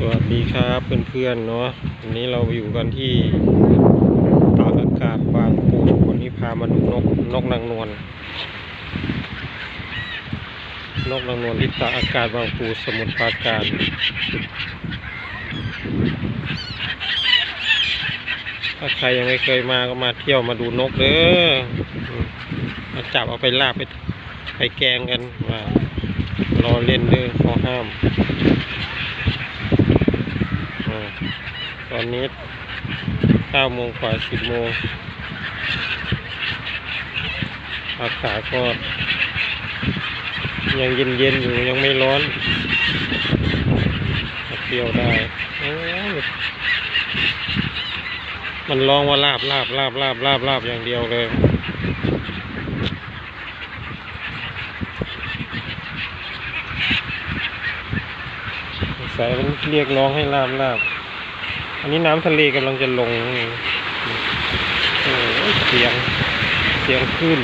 สวัสดีครับเพื่อนๆเนาะวันนี้เราอยู่กันที่ตากอากาศบางปูวันนี้พามาดูนกนกนางนวลนกนางนวลที่ตากอากาศบางปูสมุทรปราการถ้าใครยังไม่เคยมาก็มาเที่ยวมาดูนกเด้อมาจับเอาไปลาบไปไปแกงกันว่ารอเล่นเด้อขอห้าม อ่า ตอนนี้เก้าโมงกว่าสิบโมงอากาศก็ยังเย็นเย็นๆอยู่ยังไม่ร้อนเที่ยวได้ มันร้องว่าลาบลาบลาบลาบลาบลาบอย่างเดียวเลยสายมันเรียกร้องให้ลาบลาบ อันนี้น้ำทะเลกำลังจะลงเสียงเสียงขึ้น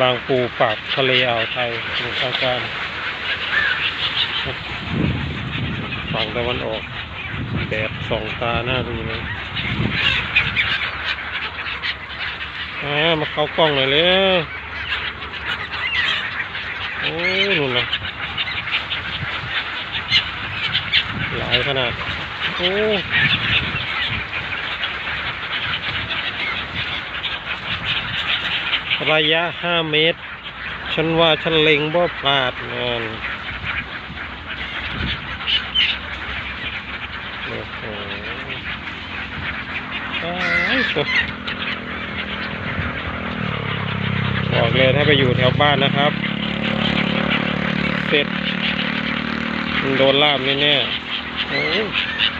บางปูปากทะเลอ่าวไทยสมุทรปราการฝั่งตะวันออก แดดสองตาหน้าดูเลยอ่ามาเข้ากล้องหน่อยเลย โอ้ยนู่นนะหลายขนาด โอ้ระยะห้าเมตร ฉันว่าฉันเล็งบ่พลาดงานโอ้โหอ้บอกเลยถ้าไปอยู่แถวบ้านนะครับ ร็จมันโดนล่าบแน่ๆโอ้ย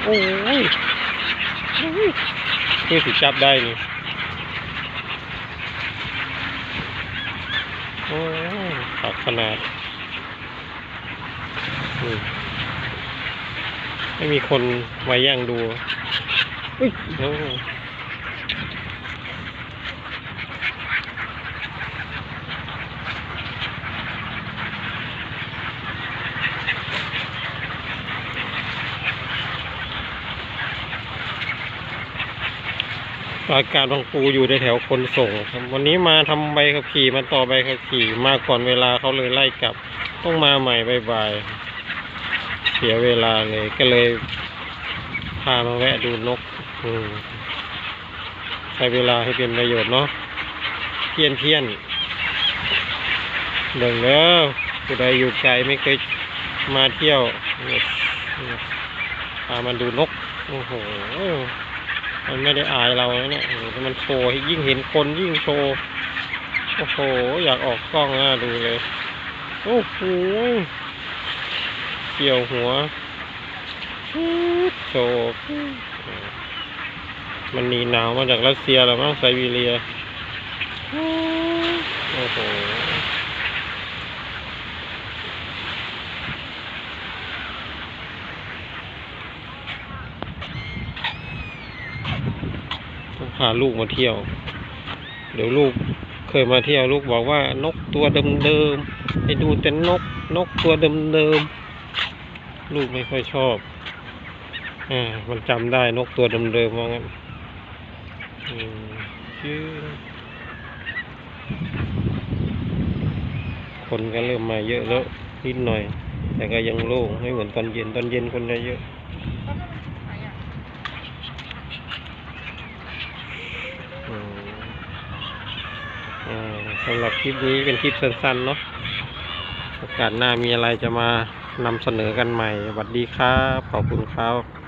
โอ้ยโอ้ยคือสิจับได้นี่โอ้ปักขนาดไม่มีคนมาแย่งดูอุ๊ย อาการบางปูอยู่ในแถวคนส่งครับวันนี้มาทำใบขับขี่มาต่อใบขับขี่มาก่อนเวลาเขาเลยไล่กลับ ต้องมาใหม่บ่ายๆเสียเวลาเลยก็เลย พามาแวะดูนกอืมใช้เวลาให้เป็นประโยชน์เนาะเพี้ยนเพี้ยนเดิงเด้อผู้ใดอยู่ไกลไม่เคยมาเที่ยวพามาดูนกโอ้โห มันไม่ได้อายเราแล้วเนี่ยมันโชว์ยิ่งเห็นคนยิ่งโชว์ โอ้โห อยากออกกล้องน่าดูเลย โอ้โห เกี่ยวหัวโชว์มันหนีหนาวมาจากรัสเซียแล้วมั้งไซบีเรีย โอ้โห ต้องพาลูกมาเที่ยว เดี๋ยวลูกเคยมาเที่ยวลูกบอกว่านกตัวเดิมๆให้ดูแต่นกนกตัวเดิมๆลูกไม่ค่อยชอบอ่ามันจำได้นกตัวเดิมๆว่างั้นชื่อคนก็เริ่มมาเยอะแล้วนิดหน่อย แต่ก็ยังโล่งไม่เหมือนตอนเย็นตอนเย็นคนจะเยอะ สำหรับคลิปนี้เป็นคลิปสั้นๆเนาะโอกาสหน้ามีอะไรจะมานำเสนอกันใหม่สวัสดีครับ ขอบคุณครับ